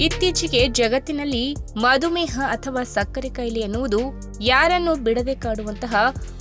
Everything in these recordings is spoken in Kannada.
ಇತ್ತೀಚೆಗೆ ಜಗತ್ತಿನಲ್ಲಿ ಮಧುಮೇಹ ಅಥವಾ ಸಕ್ಕರೆ ಕಾಯಿಲೆ ಎನ್ನುವುದು ಯಾರನ್ನು ಬಿಡದೆ ಕಾಡುವಂತಹ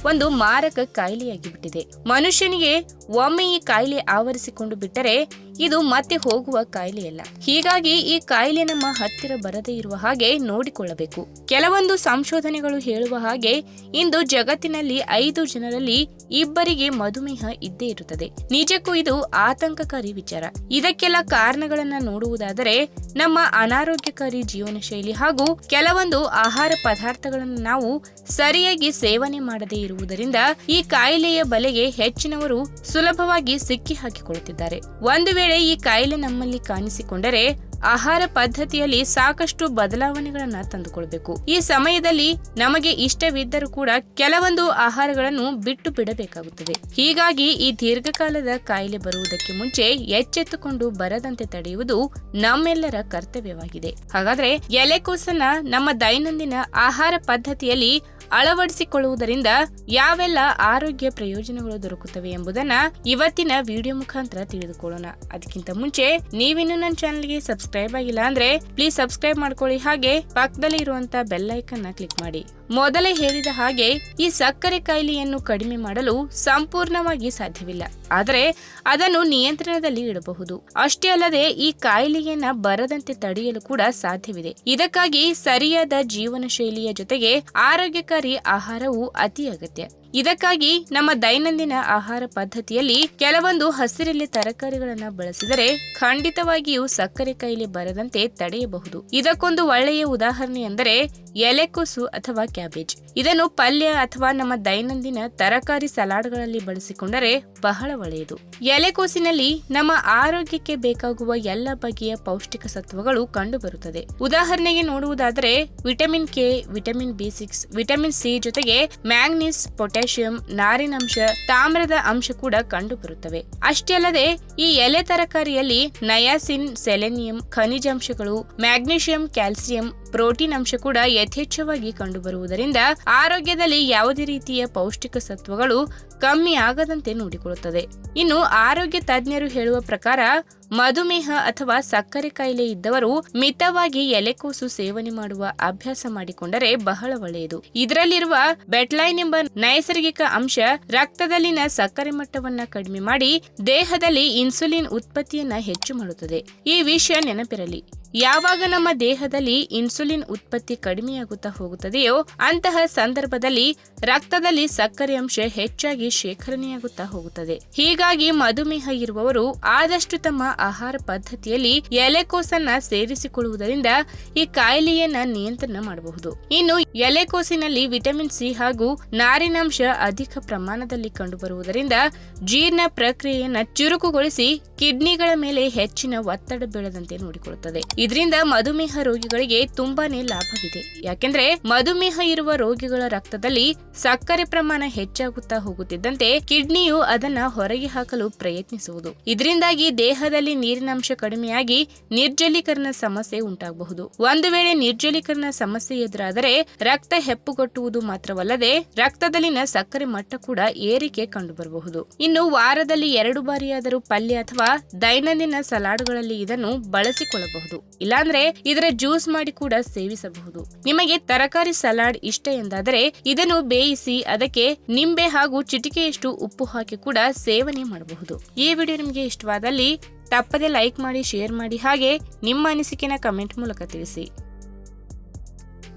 ಒಂದು ಮಾರಕ ಕಾಯಿಲೆಯಾಗಿಬಿಟ್ಟಿದೆ ಮನುಷ್ಯನಿಗೆ ಒಮ್ಮೆ ಈ ಕಾಯಿಲೆ ಆವರಿಸಿಕೊಂಡು ಬಿಟ್ಟರೆ ಇದು ಮತ್ತೆ ಹೋಗುವ ಕಾಯಿಲೆಯಲ್ಲ ಹೀಗಾಗಿ ಈ ಕಾಯಿಲೆ ನಮ್ಮ ಹತ್ತಿರ ಬರದೇ ಇರುವ ಹಾಗೆ ನೋಡಿಕೊಳ್ಳಬೇಕು. ಕೆಲವೊಂದು ಸಂಶೋಧನೆಗಳು ಹೇಳುವ ಹಾಗೆ ಇಂದು ಜಗತ್ತಿನಲ್ಲಿ ಐದು ಜನರಲ್ಲಿ ಇಬ್ಬರಿಗೆ ಮಧುಮೇಹ ಇದ್ದೇ ಇರುತ್ತದೆ. ನಿಜಕ್ಕೂ ಇದು ಆತಂಕಕಾರಿ ವಿಚಾರ. ಇದಕ್ಕೆಲ್ಲ ಕಾರಣಗಳನ್ನ ನೋಡುವುದಾದರೆ ನಮ್ಮ ಅನಾರೋಗ್ಯಕಾರಿ ಜೀವನ ಶೈಲಿ ಹಾಗೂ ಕೆಲವೊಂದು ಆಹಾರ ಪದಾರ್ಥಗಳನ್ನು ನಾವು ಸರಿಯಾಗಿ ಸೇವನೆ ಮಾಡದೇ ಇರುವುದರಿಂದ ಈ ಕಾಯಿಲೆಯ ಬಲೆಗೆ ಹೆಚ್ಚಿನವರು ಸುಲಭವಾಗಿ ಸಿಕ್ಕಿ ಹಾಕಿಕೊಳ್ಳುತ್ತಿದ್ದಾರೆ ಒಂದು ವೇಳೆ ಈ ಕಾಯಿಲೆ ನಮ್ಮಲ್ಲಿ ಕಾಣಿಸಿಕೊಂಡರೆ ಆಹಾರ ಪದ್ಧತಿಯಲ್ಲಿ ಸಾಕಷ್ಟು ಬದಲಾವಣೆಗಳನ್ನ ತಂದುಕೊಳ್ಬೇಕು. ಈ ಸಮಯದಲ್ಲಿ ನಮಗೆ ಇಷ್ಟವಿದ್ದರೂ ಕೂಡ ಕೆಲವೊಂದು ಆಹಾರಗಳನ್ನು ಬಿಟ್ಟು ಬಿಡಬೇಕಾಗುತ್ತದೆ. ಹೀಗಾಗಿ ಈ ದೀರ್ಘಕಾಲದ ಕಾಯಿಲೆ ಬರುವುದಕ್ಕೆ ಮುಂಚೆ ಎಚ್ಚೆತ್ತುಕೊಂಡು ಬರದಂತೆ ತಡೆಯುವುದು ನಮ್ಮೆಲ್ಲರ ಕರ್ತವ್ಯವಾಗಿದೆ. ಹಾಗಾದ್ರೆ ಎಲೆಕೋಸನ್ನ ನಮ್ಮ ದೈನಂದಿನ ಆಹಾರ ಪದ್ಧತಿಯಲ್ಲಿ ಅಳವಡಿಸಿಕೊಳ್ಳುವುದರಿಂದ ಯಾವೆಲ್ಲ ಆರೋಗ್ಯ ಪ್ರಯೋಜನಗಳು ದೊರಕುತ್ತವೆ ಎಂಬುದನ್ನ ಇವತ್ತಿನ ವಿಡಿಯೋ ಮುಖಾಂತರ ತಿಳಿದುಕೊಳ್ಳೋಣ. ಅದಕ್ಕಿಂತ ಮುಂಚೆ ನೀವಿನ್ನು ನನ್ನ ಚಾನಲ್ಗೆ ಸಬ್ಸ್ಕ್ರೈಬ್ ಆಗಿಲ್ಲ ಅಂದ್ರೆ ಪ್ಲೀಸ್ ಸಬ್ಸ್ಕ್ರೈಬ್ ಮಾಡ್ಕೊಳ್ಳಿ. ಹಾಗೆ ಪಕ್ಕದಲ್ಲಿ ಇರುವಂತಹ ಬೆಲ್ ಐಕನ್ನ ಕ್ಲಿಕ್ ಮಾಡಿ. ಮೊದಲೇ ಹೇಳಿದ ಹಾಗೆ ಈ ಸಕ್ಕರೆ ಕಾಯಿಲೆಯನ್ನು ಕಡಿಮೆ ಮಾಡಲು ಸಂಪೂರ್ಣವಾಗಿ ಸಾಧ್ಯವಿಲ್ಲ. ಆದರೆ ಅದನ್ನು ನಿಯಂತ್ರಣದಲ್ಲಿ ಇಡಬಹುದು. ಅಷ್ಟೇ ಅಲ್ಲದೆ ಈ ಕಾಯಿಲೆಯನ್ನ ಬರದಂತೆ ತಡೆಯಲು ಕೂಡ ಸಾಧ್ಯವಿದೆ. ಇದಕ್ಕಾಗಿ ಸರಿಯಾದ ಜೀವನ ಶೈಲಿಯ ಜೊತೆಗೆ ಆರೋಗ್ಯಕಾರಿ ಆಹಾರವು ಅತಿ ಅಗತ್ಯ ಇದಕ್ಕಾಗಿ ನಮ್ಮ ದೈನಂದಿನ ಆಹಾರ ಪದ್ಧತಿಯಲ್ಲಿ ಕೆಲವೊಂದು ಹಸಿರೆಲೆ ತರಕಾರಿಗಳನ್ನ ಬಳಸಿದರೆ ಖಂಡಿತವಾಗಿಯೂ ಸಕ್ಕರೆ ಕಾಯಿಲೆ ಬರದಂತೆ ತಡೆಯಬಹುದು. ಇದಕ್ಕೊಂದು ಒಳ್ಳೆಯ ಉದಾಹರಣೆ ಎಂದರೆ ಎಲೆಕೋಸು ಅಥವಾ ಕ್ಯಾಬೇಜ್. ಇದನ್ನು ಪಲ್ಯ ಅಥವಾ ನಮ್ಮ ದೈನಂದಿನ ತರಕಾರಿ ಸಲಾಡ್ಗಳಲ್ಲಿ ಬಳಸಿಕೊಂಡರೆ ಬಹಳ ಒಳ್ಳೆಯದು. ಎಲೆಕೋಸಿನಲ್ಲಿ ನಮ್ಮ ಆರೋಗ್ಯಕ್ಕೆ ಬೇಕಾಗುವ ಎಲ್ಲ ಬಗೆಯ ಪೌಷ್ಟಿಕ ಸತ್ವಗಳು ಕಂಡುಬರುತ್ತದೆ. ಉದಾಹರಣೆಗೆ ನೋಡುವುದಾದರೆ vitamin K, vitamin B six, vitamin C ಜೊತೆಗೆ ಮ್ಯಾಂಗ್ನೀಸ್ ಪೊಟ್ಯಾಷಿಯಂ ನಾರಿನಂಶ ತಾಮ್ರದ ಅಂಶ ಕೂಡ ಕಂಡುಬರುತ್ತವೆ. ಅಷ್ಟೇ ಅಲ್ಲದೆ, ಈ ಎಲೆ ತರಕಾರಿಯಲ್ಲಿ ನಯಾಸಿನ್, ಸೆಲೆನಿಯಂ ಖನಿಜಾಂಶಗಳು ಮ್ಯಾಗ್ನೀಷಿಯಂ, ಕ್ಯಾಲ್ಸಿಯಂ ಪ್ರೋಟೀನ್ ಅಂಶ ಕೂಡ ಯಥೇಚ್ಛವಾಗಿ ಕಂಡುಬರುವುದರಿಂದ ಆರೋಗ್ಯದಲ್ಲಿ ಯಾವುದೇ ರೀತಿಯ ಪೌಷ್ಟಿಕ ಸತ್ವಗಳು ಕಮ್ಮಿ ಆಗದಂತೆ ನೋಡಿಕೊಳ್ಳುತ್ತದೆ. ಇನ್ನು ಆರೋಗ್ಯ ತಜ್ಞರು ಹೇಳುವ ಪ್ರಕಾರ ಮಧುಮೇಹ ಅಥವಾ ಸಕ್ಕರೆ ಕಾಯಿಲೆ ಇದ್ದವರು ಮಿತವಾಗಿ ಎಲೆಕೋಸು ಸೇವನೆ ಮಾಡುವ ಅಭ್ಯಾಸ ಮಾಡಿಕೊಂಡರೆ ಬಹಳ ಒಳ್ಳೆಯದು. ಇದರಲ್ಲಿರುವ ಬೆಟ್ಲೈನ್ ಎಂಬ ನೈಸರ್ಗಿಕ ಅಂಶ ರಕ್ತದಲ್ಲಿನ ಸಕ್ಕರೆ ಮಟ್ಟವನ್ನ ಕಡಿಮೆ ಮಾಡಿ ದೇಹದಲ್ಲಿ ಇನ್ಸುಲಿನ್ ಉತ್ಪತ್ತಿಯನ್ನ ಹೆಚ್ಚು ಮಾಡುತ್ತದೆ. ಈ ವಿಷಯ ನೆನಪಿರಲಿ. ಯಾವಾಗ ನಮ್ಮ ದೇಹದಲ್ಲಿ ಇನ್ಸುಲಿನ್ ಉತ್ಪತ್ತಿ ಕಡಿಮೆಯಾಗುತ್ತಾ ಹೋಗುತ್ತದೆಯೋ ಅಂತಹ ಸಂದರ್ಭದಲ್ಲಿ ರಕ್ತದಲ್ಲಿ ಸಕ್ಕರೆ ಅಂಶ ಹೆಚ್ಚಾಗಿ ಶೇಖರಣೆಯಾಗುತ್ತಾ ಹೋಗುತ್ತದೆ. ಹೀಗಾಗಿ ಮಧುಮೇಹ ಇರುವವರು ಆದಷ್ಟು ತಮ್ಮ ಆಹಾರ ಪದ್ಧತಿಯಲ್ಲಿ ಎಲೆಕೋಸನ್ನ ಸೇರಿಸಿಕೊಳ್ಳುವುದರಿಂದ ಈ ಕಾಯಿಲೆಯನ್ನ ನಿಯಂತ್ರಣ ಮಾಡಬಹುದು. ಇನ್ನು ಎಲೆಕೋಸಿನಲ್ಲಿ ವಿಟಮಿನ್ ಸಿ ಹಾಗೂ ನಾರಿನಾಂಶ ಅಧಿಕ ಪ್ರಮಾಣದಲ್ಲಿ ಕಂಡುಬರುವುದರಿಂದ ಜೀರ್ಣ ಪ್ರಕ್ರಿಯೆಯನ್ನ ಚುರುಕುಗೊಳಿಸಿ ಕಿಡ್ನಿಗಳ ಮೇಲೆ ಹೆಚ್ಚಿನ ಒತ್ತಡ ಬೀಳದಂತೆ ನೋಡಿಕೊಳ್ಳುತ್ತದೆ. ಇದರಿಂದ ಮಧುಮೇಹ ರೋಗಿಗಳಿಗೆ ತುಂಬಾನೇ ಲಾಭವಿದೆ. ಯಾಕೆಂದ್ರೆ ಮಧುಮೇಹ ಇರುವ ರೋಗಿಗಳ ರಕ್ತದಲ್ಲಿ ಸಕ್ಕರೆ ಪ್ರಮಾಣ ಹೆಚ್ಚಾಗುತ್ತಾ ಹೋಗುತ್ತಿದ್ದಂತೆ ಕಿಡ್ನಿಯು ಅದನ್ನ ಹೊರಗೆ ಹಾಕಲು ಪ್ರಯತ್ನಿಸುವುದು. ಇದರಿಂದಾಗಿ ದೇಹದಲ್ಲಿ ನೀರಿನಾಂಶ ಕಡಿಮೆಯಾಗಿ ನಿರ್ಜಲೀಕರಣ ಸಮಸ್ಯೆ ಉಂಟಾಗಬಹುದು. ಒಂದು ವೇಳೆ ನಿರ್ಜಲೀಕರಣ ಸಮಸ್ಯೆ ಎದುರಾದರೆ ರಕ್ತ ಹೆಪ್ಪುಗಟ್ಟುವುದು ಮಾತ್ರವಲ್ಲದೆ ರಕ್ತದಲ್ಲಿನ ಸಕ್ಕರೆ ಮಟ್ಟ ಕೂಡ ಏರಿಕೆ ಕಂಡುಬರಬಹುದು. ಇನ್ನು ವಾರದಲ್ಲಿ ಎರಡು ಬಾರಿಯಾದರೂ ಪಲ್ಯ ಅಥವಾ ದೈನಂದಿನ ಸಲಾಡ್ಗಳಲ್ಲಿ ಇದನ್ನು ಬಳಸಿಕೊಳ್ಳಬಹುದು. ಇಲ್ಲಾಂದ್ರೆ ಇದರ ಜ್ಯೂಸ್ ಮಾಡಿ ಕೂಡ ಸೇವಿಸಬಹುದು. ನಿಮಗೆ ತರಕಾರಿ ಸಲಾಡ್ ಇಷ್ಟ ಎಂದಾದರೆ ಇದನ್ನು ಬೇಯಿಸಿ ಅದಕ್ಕೆ ನಿಂಬೆ ಹಾಗೂ ಚಿಟಿಕೆಯಷ್ಟು ಉಪ್ಪು ಹಾಕಿ ಕೂಡ ಸೇವನೆ ಮಾಡಬಹುದು. ಈ ವಿಡಿಯೋ ನಿಮಗೆ ಇಷ್ಟವಾದಲ್ಲಿ ತಪ್ಪದೆ ಲೈಕ್ ಮಾಡಿ, ಶೇರ್ ಮಾಡಿ ಹಾಗೆ ನಿಮ್ಮ ಅನಿಸಿಕೆನ ಕಮೆಂಟ್ ಮೂಲಕ ತಿಳಿಸಿ.